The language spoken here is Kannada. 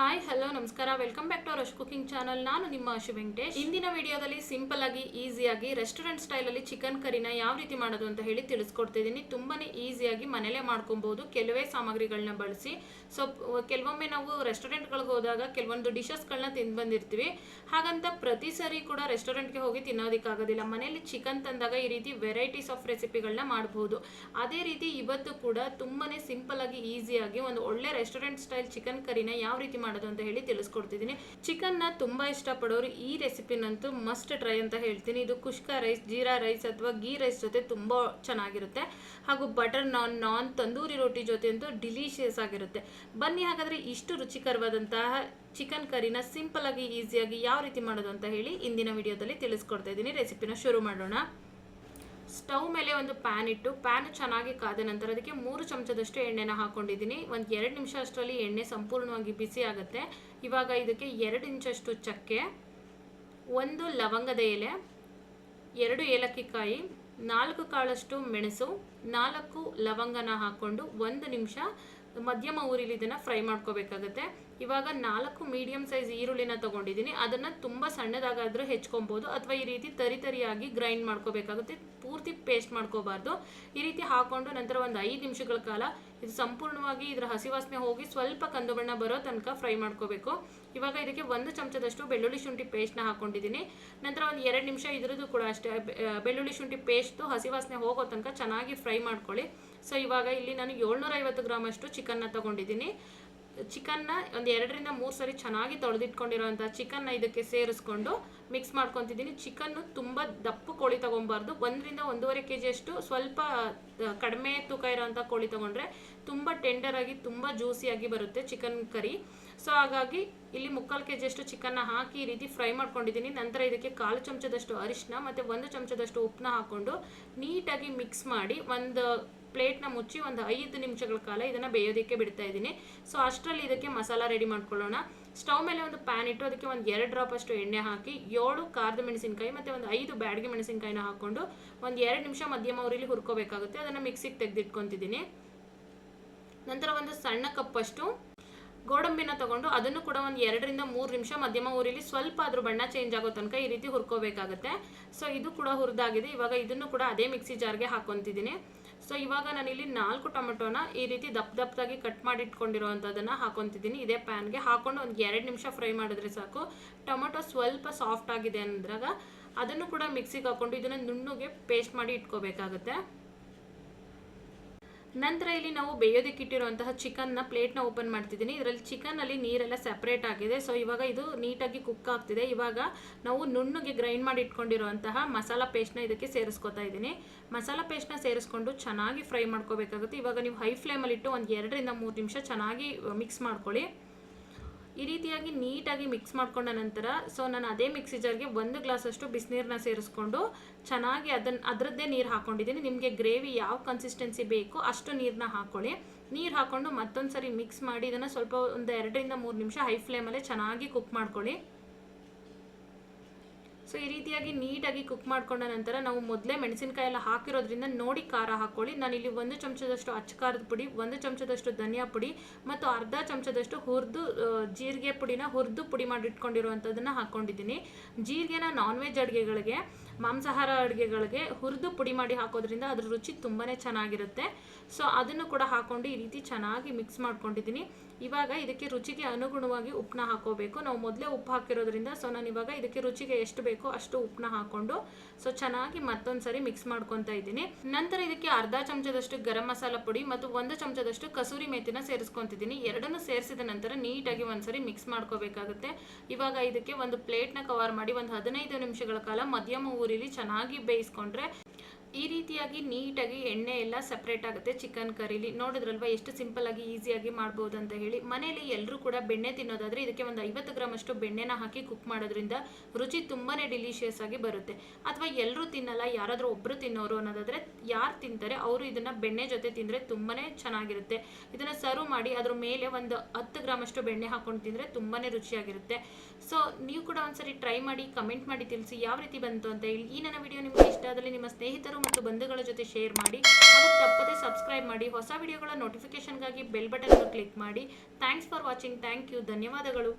ಹಾಯ್ ಹಲೋ ನಮಸ್ಕಾರ. Welcome back to rush cooking channel ನಾನು ನಿಮ್ಮ ಅಶು ವೆಂಕಟೇಶ್. ಇಂದಿನ ವಿಡಿಯೋದಲ್ಲಿ ಸಿಂಪಲ್ ಆಗಿ ಈಸಿಯಾಗಿ ರೆಸ್ಟೋರೆಂಟ್ ಸ್ಟೈಲಲ್ಲಿ ಚಿಕನ್ ಕರಿನ ಯಾವ ರೀತಿ ಮಾಡೋದು ಅಂತ ಹೇಳಿ ತಿಳಿಸ್ಕೊಡ್ತಿದ್ದೀನಿ ತುಂಬಾನೇ ಈಸಿಯಾಗಿ ಮನೆಯಲ್ಲೇ ಮಾಡ್ಕೊಬಹುದು ಕೆಲವೇ ಸಾಮಗ್ರಿಗಳನ್ನ ಬಳಸಿ. ಸೊ ಕೆಲವೊಮ್ಮೆ ನಾವು ರೆಸ್ಟೋರೆಂಟ್ಗಳಿಗೆ ಹೋದಾಗ ಕೆಲವೊಂದು ಡಿಶಸ್ಗಳನ್ನ ತಿಂದು ಬಂದಿರ್ತೀವಿ. ಹಾಗಂತ ಪ್ರತಿ ಸರಿ ಕೂಡ ರೆಸ್ಟೋರೆಂಟ್ಗೆ ಹೋಗಿ ತಿನ್ನೋದಕ್ಕಾಗೋದಿಲ್ಲ. ಮನೆಯಲ್ಲಿ ಚಿಕನ್ ತಂದಾಗ ಈ ರೀತಿ ವೆರೈಟೀಸ್ ಆಫ್ ರೆಸಿಪಿಗಳನ್ನ ಮಾಡಬಹುದು ಅದೇ ರೀತಿ ಇವತ್ತು ಕೂಡ ತುಂಬಾನೇ ಸಿಂಪಲ್ ಆಗಿ ಈಸಿಯಾಗಿ ಒಂದು ಒಳ್ಳೆ ರೆಸ್ಟೋರೆಂಟ್ ಸ್ಟೈಲ್ ಚಿಕನ್ ಕರಿನ ಯಾವ ರೀತಿ ಮಾಡೋದು ಅಂತ ಹೇಳಿ ತಿಳಿಸ್ಕೊಡ್ತಿದ್ದೀನಿ. ಚಿಕನ್ನ ತುಂಬಾ ಇಷ್ಟಪಡೋರು ಈ ರೆಸಿಪಿನಂತೂ ಮಸ್ಟ್ ಟ್ರೈ ಅಂತ ಹೇಳ್ತೀನಿ. ಇದು ಕುಷ್ಕ ರೈಸ್, ಜೀರಾ ರೈಸ್ ಅಥವಾ ಗೀ ರೈಸ್ ಜೊತೆ ತುಂಬಾ ಚೆನ್ನಾಗಿರುತ್ತೆ. ಹಾಗೂ ಬಟರ್ ನಾನ್ ನಾನ್ ತಂದೂರಿ ರೋಟಿ ಜೊತೆ ಅಂತೂ ಡಿಲಿಷಿಯಸ್ ಆಗಿರುತ್ತೆ. ಬನ್ನಿ ಹಾಗಾದ್ರೆ ಇಷ್ಟು ರುಚಿಕರವಾದಂತಹ ಚಿಕನ್ ಕರಿನ ಸಿಂಪಲ್ ಆಗಿ ಈಸಿಯಾಗಿ ಯಾವ ರೀತಿ ಮಾಡೋದು ಅಂತ ಹೇಳಿ ಇಂದಿನ ವಿಡಿಯೋದಲ್ಲಿ ತಿಳಿಸ್ಕೊಡ್ತಾ ಇದ್ದೀನಿ. ರೆಸಿಪಿನ ಶುರು ಮಾಡೋಣ. ಸ್ಟವ್ ಮೇಲೆ ಒಂದು ಪ್ಯಾನ್ ಇಟ್ಟು, ಪ್ಯಾನ್ ಚೆನ್ನಾಗಿ ಕಾದ ನಂತರ ಅದಕ್ಕೆ ಮೂರು ಚಮಚದಷ್ಟು ಎಣ್ಣೆನ ಹಾಕೊಂಡಿದ್ದೀನಿ. ಒಂದು ಎರಡು ನಿಮಿಷ ಅಷ್ಟರಲ್ಲಿ ಎಣ್ಣೆ ಸಂಪೂರ್ಣವಾಗಿ ಬಿಸಿ ಆಗುತ್ತೆ. ಇವಾಗ ಇದಕ್ಕೆ ಎರಡು ಇಂಚಷ್ಟು ಚಕ್ಕೆ, ಒಂದು ಲವಂಗದ ಎಲೆ, ಎರಡು ಏಲಕ್ಕಿ ಕಾಯಿ ನಾಲ್ಕು ಕಾಳಷ್ಟು ಮೆಣಸು, ನಾಲ್ಕು ಲವಂಗನ ಹಾಕ್ಕೊಂಡು ಒಂದು ನಿಮಿಷ ಮಧ್ಯಮ ಊರಿಲಿ ಇದನ್ನು ಫ್ರೈ ಮಾಡ್ಕೋಬೇಕಾಗತ್ತೆ. ಇವಾಗ ನಾಲ್ಕು ಮೀಡಿಯಂ ಸೈಜ್ ಈರುಳ್ಳಿನ ತಗೊಂಡಿದ್ದೀನಿ. ಅದನ್ನು ತುಂಬ ಸಣ್ಣದಾಗಾದರೂ ಹೆಚ್ಕೊಬೋದು, ಅಥವಾ ಈ ರೀತಿ ತರಿ ತರಿಯಾಗಿ ಗ್ರೈಂಡ್ ಮಾಡ್ಕೋಬೇಕಾಗುತ್ತೆ. ಪೂರ್ತಿ ಪೇಸ್ಟ್ ಮಾಡ್ಕೋಬಾರ್ದು. ಈ ರೀತಿ ಹಾಕೊಂಡು ನಂತರ ಒಂದು ಐದು ನಿಮಿಷಗಳ ಕಾಲ ಇದು ಸಂಪೂರ್ಣವಾಗಿ ಇದರ ಹಸಿ ವಾಸನೆ ಹೋಗಿ ಸ್ವಲ್ಪ ಕಂದು ಬಣ್ಣ ಬರೋ ತನಕ ಫ್ರೈ ಮಾಡ್ಕೋಬೇಕು. ಇವಾಗ ಇದಕ್ಕೆ ಒಂದು ಚಮಚದಷ್ಟು ಬೆಳ್ಳುಳ್ಳಿ ಶುಂಠಿ ಪೇಸ್ಟ್ನ ಹಾಕೊಂಡಿದ್ದೀನಿ. ನಂತರ ಒಂದು ಎರಡು ನಿಮಿಷ ಇದ್ರದ್ದು ಕೂಡ ಅಷ್ಟೇ. ಬೆಳ್ಳುಳ್ಳಿ ಶುಂಠಿ ಪೇಸ್ಟು ಹಸಿ ವಾಸನೆ ಹೋಗೋ ತನಕ ಚೆನ್ನಾಗಿ ಫ್ರೈ ಮಾಡ್ಕೊಳ್ಳಿ. ಸೊ, ಇವಾಗ ಇಲ್ಲಿ ನಾನು ಏಳ್ನೂರ ಐವತ್ತು ಗ್ರಾಮ್ ಅಷ್ಟು ಚಿಕನ್ನ ತಗೊಂಡಿದ್ದೀನಿ. ಚಿಕನ್ನ ಒಂದು ಎರಡರಿಂದ ಮೂರು ಸರಿ ಚೆನ್ನಾಗಿ ತೊಳೆದಿಟ್ಕೊಂಡಿರೋಂಥ ಚಿಕನ್ನ ಇದಕ್ಕೆ ಸೇರಿಸ್ಕೊಂಡು ಮಿಕ್ಸ್ ಮಾಡ್ಕೊತಿದ್ದೀನಿ. ಚಿಕನ್ನು ತುಂಬ ದಪ್ಪ ಕೋಳಿ ತೊಗೊಬಾರ್ದು. ಒಂದರಿಂದ ಒಂದೂವರೆ ಕೆ ಜಿಯಷ್ಟು ಸ್ವಲ್ಪ ಕಡಿಮೆ ತೂಕ ಇರೋವಂಥ ಕೋಳಿ ತೊಗೊಂಡ್ರೆ ತುಂಬ ಟೆಂಡರಾಗಿ ತುಂಬ ಜ್ಯೂಸಿಯಾಗಿ ಬರುತ್ತೆ ಚಿಕನ್ ಕರಿ. ಸೊ ಹಾಗಾಗಿ ಇಲ್ಲಿ ಮುಕ್ಕಾಲು ಕೆ ಜಿಯಷ್ಟು ಚಿಕನ್ನ ಹಾಕಿ ಈ ರೀತಿ ಫ್ರೈ ಮಾಡ್ಕೊಂಡಿದ್ದೀನಿ. ನಂತರ ಇದಕ್ಕೆ ಕಾಲು ಚಮಚದಷ್ಟು ಅರಿಶಿನ ಮತ್ತು ಒಂದು ಚಮಚದಷ್ಟು ಉಪ್ಪನ್ನ ಹಾಕ್ಕೊಂಡು ನೀಟಾಗಿ ಮಿಕ್ಸ್ ಮಾಡಿ ಒಂದು ಪ್ಲೇಟ್ನ ಮುಚ್ಚಿ ಒಂದು ಐದು ನಿಮಿಷಗಳ ಕಾಲ ಇದನ್ನು ಬೇಯೋದಕ್ಕೆ ಬಿಡ್ತಾ ಇದ್ದೀನಿ. ಸೊ ಅಷ್ಟರಲ್ಲಿ ಇದಕ್ಕೆ ಮಸಾಲ ರೆಡಿ ಮಾಡ್ಕೊಳ್ಳೋಣ. ಸ್ಟವ್ ಮೇಲೆ ಒಂದು ಪ್ಯಾನ್ ಇಟ್ಟು ಅದಕ್ಕೆ ಒಂದು ಎರಡು ಡ್ರಾಪ್ ಅಷ್ಟು ಎಣ್ಣೆ ಹಾಕಿ, ಏಳು ಖಾರದ ಮೆಣಸಿನಕಾಯಿ ಮತ್ತು ಒಂದು ಐದು ಬ್ಯಾಡ್ಗೆ ಮೆಣಸಿನಕಾಯಿನ ಹಾಕ್ಕೊಂಡು ಒಂದು ಎರಡು ನಿಮಿಷ ಮಧ್ಯಮ ಉರಿಲಿ ಹುರ್ಕೋಬೇಕಾಗುತ್ತೆ. ಅದನ್ನು ಮಿಕ್ಸಿಗೆ ತೆಗೆದಿಟ್ಕೊತಿದ್ದೀನಿ. ನಂತರ ಒಂದು ಸಣ್ಣ ಕಪ್ಪಷ್ಟು ಗೋಡಂಬಿನ ತಗೊಂಡು ಅದನ್ನು ಕೂಡ ಒಂದು ಎರಡರಿಂದ ಮೂರು ನಿಮಿಷ ಮಧ್ಯಮ ಊರಿಲಿ ಸ್ವಲ್ಪ ಅದ್ರ ಬಣ್ಣ ಚೇಂಜ್ ಆಗೋ ತನಕ ಈ ರೀತಿ ಹುರ್ಕೋಬೇಕಾಗುತ್ತೆ. ಸೊ ಇದು ಕೂಡ ಹುರಿದಾಗಿದೆ. ಇವಾಗ ಇದನ್ನು ಕೂಡ ಅದೇ ಮಿಕ್ಸಿ ಜಾರ್ಗೆ ಹಾಕೊತಿದ್ದೀನಿ ಸೊ ಇವಾಗ ನಾನಿಲ್ಲಿ ನಾಲ್ಕು ಟೊಮೆಟೊನ ಈ ರೀತಿ ದಪ್ಪ ದಪ್ಪದಾಗಿ ಕಟ್ ಮಾಡಿ ಇಟ್ಕೊಂಡಿರೋವಂಥದ್ದನ್ನು ಹಾಕೊತಿದ್ದೀನಿ. ಇದೇ ಪ್ಯಾನ್ಗೆ ಹಾಕೊಂಡು ಒಂದು ಎರಡು ನಿಮಿಷ ಫ್ರೈ ಮಾಡಿದ್ರೆ ಸಾಕು. ಟೊಮೆಟೊ ಸ್ವಲ್ಪ ಸಾಫ್ಟ್ ಆಗಿದೆ ಅಂದಾಗ ಅದನ್ನು ಕೂಡ ಮಿಕ್ಸಿಗೆ ಹಾಕೊಂಡು ಇದನ್ನು ನುಣ್ಣಗೆ ಪೇಸ್ಟ್ ಮಾಡಿ ಇಟ್ಕೋಬೇಕಾಗುತ್ತೆ. ನಂತರ ಇಲ್ಲಿ ನಾವು ಬೇಯೋದಕ್ಕೆ ಇಟ್ಟಿರುವಂತಹ ಚಿಕನ್ನ ಪ್ಲೇಟ್ನ ಓಪನ್ ಮಾಡ್ತಿದ್ದೀನಿ. ಇದರಲ್ಲಿ ಚಿಕನಲ್ಲಿ ನೀರೆಲ್ಲ ಸೆಪರೇಟ್ ಆಗಿದೆ. ಸೊ ಇವಾಗ ಇದು ನೀಟಾಗಿ ಕುಕ್ ಆಗ್ತಿದೆ. ಇವಾಗ ನಾವು ನುಣ್ಣಗೆ ಗ್ರೈಂಡ್ ಮಾಡಿ ಇಟ್ಕೊಂಡಿರುವಂತಹ ಮಸಾಲ ಪೇಸ್ಟ್ನ ಇದಕ್ಕೆ ಸೇರಿಸ್ಕೊತಾ ಇದ್ದೀನಿ. ಮಸಾಲ ಪೇಸ್ಟ್ನ ಸೇರಿಸ್ಕೊಂಡು ಚೆನ್ನಾಗಿ ಫ್ರೈ ಮಾಡ್ಕೋಬೇಕಾಗುತ್ತೆ. ಇವಾಗ ನೀವು ಹೈ ಫ್ಲೇಮಲ್ಲಿಟ್ಟು ಒಂದು ಎರಡರಿಂದ ಮೂರು ನಿಮಿಷ ಚೆನ್ನಾಗಿ ಮಿಕ್ಸ್ ಮಾಡ್ಕೊಳ್ಳಿ. ಈ ರೀತಿಯಾಗಿ ನೀಟಾಗಿ ಮಿಕ್ಸ್ ಮಾಡ್ಕೊಂಡ ನಂತರ ಸೊ ನಾನು ಅದೇ ಮಿಕ್ಸಿ ಜಾರ್ಗೆ ಒಂದು ಗ್ಲಾಸಷ್ಟು ಬಿಸಿನೀರನ್ನ ಸೇರಿಸ್ಕೊಂಡು ಚೆನ್ನಾಗಿ ಅದನ್ನು ಅದರದ್ದೇ ನೀರು ಹಾಕ್ಕೊಂಡಿದ್ದೀನಿ ನಿಮಗೆ ಗ್ರೇವಿ ಯಾವ ಕನ್ಸಿಸ್ಟೆನ್ಸಿ ಬೇಕು ಅಷ್ಟು ನೀರನ್ನ ಹಾಕ್ಕೊಳ್ಳಿ ನೀರು ಹಾಕ್ಕೊಂಡು ಮತ್ತೊಂದು ಸರಿ ಮಿಕ್ಸ್ ಮಾಡಿ, ಇದನ್ನು ಸ್ವಲ್ಪ ಒಂದು ಎರಡರಿಂದ ಮೂರು ನಿಮಿಷ ಹೈ ಫ್ಲೇಮಲ್ಲೇ ಚೆನ್ನಾಗಿ ಕುಕ್ ಮಾಡ್ಕೊಳ್ಳಿ. ಸೊ ಈ ರೀತಿಯಾಗಿ ನೀಟಾಗಿ ಕುಕ್ ಮಾಡ್ಕೊಂಡ ನಂತರ ನಾವು ಮೊದಲೇ ಮೆಣಸಿನಕಾಯಿ ಎಲ್ಲ ಹಾಕಿರೋದ್ರಿಂದ ನೋಡಿ ಖಾರ ಹಾಕ್ಕೊಳ್ಳಿ. ಇಲ್ಲಿ ಒಂದು ಚಮಚದಷ್ಟು ಅಚ್ಚ ಖಾರದ ಪುಡಿ, ಒಂದು ಚಮಚದಷ್ಟು ಧನಿಯಾ ಪುಡಿ ಮತ್ತು ಅರ್ಧ ಚಮಚದಷ್ಟು ಹುರಿದು ಜೀರಿಗೆ ಪುಡಿನ ಹುರಿದು ಪುಡಿ ಮಾಡಿಟ್ಕೊಂಡಿರುವಂಥದ್ದನ್ನು ಹಾಕ್ಕೊಂಡಿದ್ದೀನಿ. ಜೀರಿಗೆನ ನಾನ್ ವೆಜ್ ಅಡುಗೆಗಳಿಗೆ, ಮಾಂಸಾಹಾರ ಅಡುಗೆಗಳಿಗೆ ಹುರಿದು ಪುಡಿ ಮಾಡಿ ಹಾಕೋದ್ರಿಂದ ಅದ್ರ ರುಚಿ ತುಂಬಾ ಚೆನ್ನಾಗಿರುತ್ತೆ. ಸೊ ಅದನ್ನು ಕೂಡ ಹಾಕ್ಕೊಂಡು ಈ ರೀತಿ ಚೆನ್ನಾಗಿ ಮಿಕ್ಸ್ ಮಾಡ್ಕೊಂಡಿದ್ದೀನಿ. ಇವಾಗ ಇದಕ್ಕೆ ರುಚಿಗೆ ಅನುಗುಣವಾಗಿ ಉಪ್ಪನ್ನ ಹಾಕೋಬೇಕು. ನಾವು ಮೊದಲೇ ಉಪ್ಪು ಹಾಕಿರೋದ್ರಿಂದ ಸೊ ನಾನು ಇವಾಗ ಇದಕ್ಕೆ ರುಚಿಗೆ ಎಷ್ಟು ಬೇಕೋ ಅಷ್ಟು ಉಪ್ಪನ್ನ ಹಾಕೊಂಡು ಸೊ ಚೆನ್ನಾಗಿ ಮತ್ತೊಂದು ಸರಿ ಮಿಕ್ಸ್ ಮಾಡ್ಕೊತಾ ಇದ್ದೀನಿ. ನಂತರ ಇದಕ್ಕೆ ಅರ್ಧ ಚಮಚದಷ್ಟು ಗರಂ ಮಸಾಲ ಪುಡಿ ಮತ್ತು ಒಂದು ಚಮಚದಷ್ಟು ಕಸೂರಿ ಮೇತಿನ ಸೇರಿಸ್ಕೊತಿದ್ದೀನಿ. ಎರಡನ್ನು ಸೇರಿಸಿದ ನಂತರ ನೀಟಾಗಿ ಒಂದ್ಸರಿ ಮಿಕ್ಸ್ ಮಾಡ್ಕೋಬೇಕಾಗುತ್ತೆ. ಇವಾಗ ಇದಕ್ಕೆ ಒಂದು ಪ್ಲೇಟ್ನ ಕವರ್ ಮಾಡಿ ಒಂದು ಹದಿನೈದು ನಿಮಿಷಗಳ ಕಾಲ ಮಧ್ಯಮ ಊರಿಲಿ ಚೆನ್ನಾಗಿ ಬೇಯಿಸ್ಕೊಂಡ್ರೆ ಈ ರೀತಿಯಾಗಿ ನೀಟಾಗಿ ಎಣ್ಣೆ ಎಲ್ಲ ಸಪ್ರೇಟ್ ಆಗುತ್ತೆ ಚಿಕನ್ ಕರೀಲಿ ನೋಡಿದ್ರಲ್ವಾ, ಎಷ್ಟು ಸಿಂಪಲ್ ಆಗಿ ಈಸಿಯಾಗಿ ಮಾಡ್ಬೋದು ಅಂತ ಹೇಳಿ. ಮನೆಯಲ್ಲಿ ಎಲ್ಲರೂ ಕೂಡ ಬೆಣ್ಣೆ ತಿನ್ನೋದಾದರೆ ಇದಕ್ಕೆ ಒಂದು ಐವತ್ತು ಗ್ರಾಮ್ ಅಷ್ಟು ಬೆಣ್ಣೆನ ಹಾಕಿ ಕುಕ್ ಮಾಡೋದ್ರಿಂದ ರುಚಿ ತುಂಬಾ ಡಿಲಿಷಿಯಸ್ ಆಗಿ ಬರುತ್ತೆ. ಅಥವಾ ಎಲ್ಲರೂ ತಿನ್ನಲ್ಲ, ಯಾರಾದರೂ ಒಬ್ಬರು ತಿನ್ನೋರು ಅನ್ನೋದಾದರೆ ಯಾರು ತಿಂತಾರೆ, ಅವರು ಇದನ್ನು ಬೆಣ್ಣೆ ಜೊತೆ ತಿಂದರೆ ತುಂಬಾ ಚೆನ್ನಾಗಿರುತ್ತೆ. ಇದನ್ನು ಸರ್ವ್ ಮಾಡಿ ಅದ್ರ ಮೇಲೆ ಒಂದು ಹತ್ತು ಗ್ರಾಮ್ ಅಷ್ಟು ಬೆಣ್ಣೆ ಹಾಕೊಂಡು ತಿಂದರೆ ತುಂಬಾ ರುಚಿಯಾಗಿರುತ್ತೆ. ಸೊ ನೀವು ಕೂಡ ಒಂದ್ಸರಿ ಟ್ರೈ ಮಾಡಿ ಕಮೆಂಟ್ ಮಾಡಿ ತಿಳಿಸಿ, ಯಾವ ರೀತಿ ಬಂತು ಅಂತ ಹೇಳಿ. ಈ ನನ್ನ ವಿಡಿಯೋ ನಿಮಗೆ ಇಷ್ಟ ಆದಲ್ಲಿ ನಿಮ್ಮ ಸ್ನೇಹಿತರು ಸ್ನೇಹಿತರು ಮತ್ತು ಬಂಧುಗಳ ಜೊತೆ ಶೇರ್ ಮಾಡಿ ಹಾಗೂ ತಪ್ಪದೆ ಸಬ್ಸ್ಕ್ರೈಬ್ ಮಾಡಿ, ಹೊಸ ವಿಡಿಯೋಗಳ ನೋಟಿಫಿಕೇಶನ್ಗಾಗಿ ಬೆಲ್ ಬಟನ್ ಕ್ಲಿಕ್ ಮಾಡಿ. Thanks for watching thank you ಧನ್ಯವಾದಗಳು.